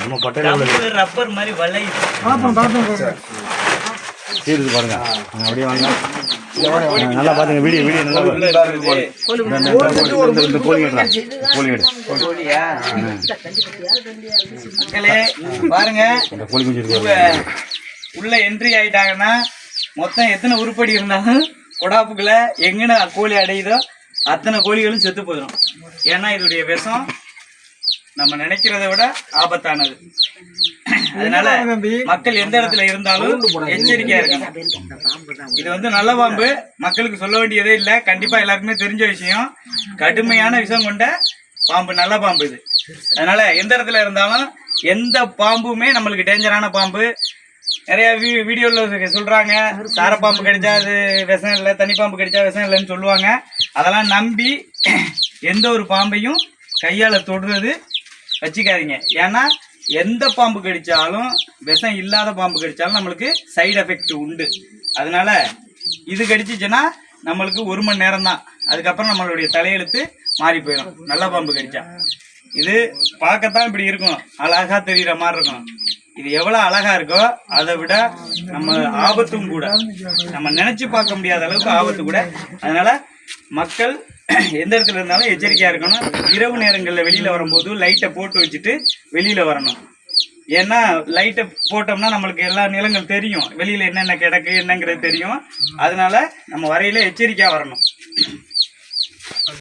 நம்ம பட்டையில ரப்பர் மாதிரி வளையுது சீருக்கு பாருங்க. அப்படியே வாங்க. நல்லா பாத்துங்க வீடியோ வீடியோ நல்லா பாருங்க. இந்த- கோழி கோழி மக்களே பாருங்க. இந்த கோழி குஞ்சு இருக்கு இவங்க உள்ள என்ட்ரி ஆயிட்டாங்கன்னா மொத்தம் எத்தனை உருப்படி இருந்தாலும் கொடாப்புக்குள்ள எங்கன கோழி அடையுதோ அத்தனை கோழிகளும் செத்து போயிடும் ஏன்னா இதோடைய விஷம் நம்ம நினைக்கிறத விட ஆபத்தானது. அதனால மக்கள் எந்த இடத்துல இருந்தாலும் எச்சரிக்கையா இருக்கணும். இது வந்து நல்ல பாம்பு. மக்களுக்கு சொல்ல வேண்டியதே இல்லை. கண்டிப்பா எல்லாருக்குமே தெரிஞ்ச விஷயம். கடுமையான விஷம் கொண்ட பாம்பு நல்ல பாம்பு இது. அதனால எந்த இடத்துல இருந்தாலும் எந்த பாம்புமே நம்மளுக்கு டேஞ்சரான பாம்பு. நிறைய வீ வீடியோவில் சொல்றாங்க. சார பாம்பு கடிச்சா அது விஷம் இல்லை தனி பாம்பு கடிச்சா விஷம் இல்லைன்னு சொல்லுவாங்க. அதெல்லாம் நம்பி எந்த ஒரு பாம்பையும் கையால் தொடுறது வச்சுக்காதீங்க. ஏன்னா எந்த பாம்பு கடித்தாலும் விஷம் இல்லாத பாம்பு கடித்தாலும் நம்மளுக்கு சைடு எஃபெக்ட் உண்டு. அதனால் இது கடிச்சிச்சுன்னா நம்மளுக்கு ஒரு மணி நேரம் தான் அதுக்கப்புறம் நம்மளுடைய தலையெழுத்து மாறி போயிடும். நல்ல பாம்பு கடிச்சா. இது பார்க்கத்தான் இப்படி இருக்கும். அழகாக தெரிகிற மாதிரி இருக்கும். இது எவ்வளோ அழகா இருக்கோ அதை விட நம்ம ஆபத்தும் கூட. நம்ம நினைச்சு பார்க்க முடியாத அளவுக்கு ஆபத்து கூட. அதனால மக்கள் எந்த இடத்துல இருந்தாலும் எச்சரிக்கையா இருக்கணும். இரவு நேரங்களில் வெளியில வரும்போது லைட்டை போட்டு வச்சுட்டு வெளியில வரணும். ஏன்னா லைட்டை போட்டோம்னா நம்மளுக்கு எல்லா நிலங்கள் தெரியும். வெளியில என்னென்ன கிடக்கு என்னங்கிறது தெரியும். அதனால நம்ம வரையில எச்சரிக்கையா வரணும்.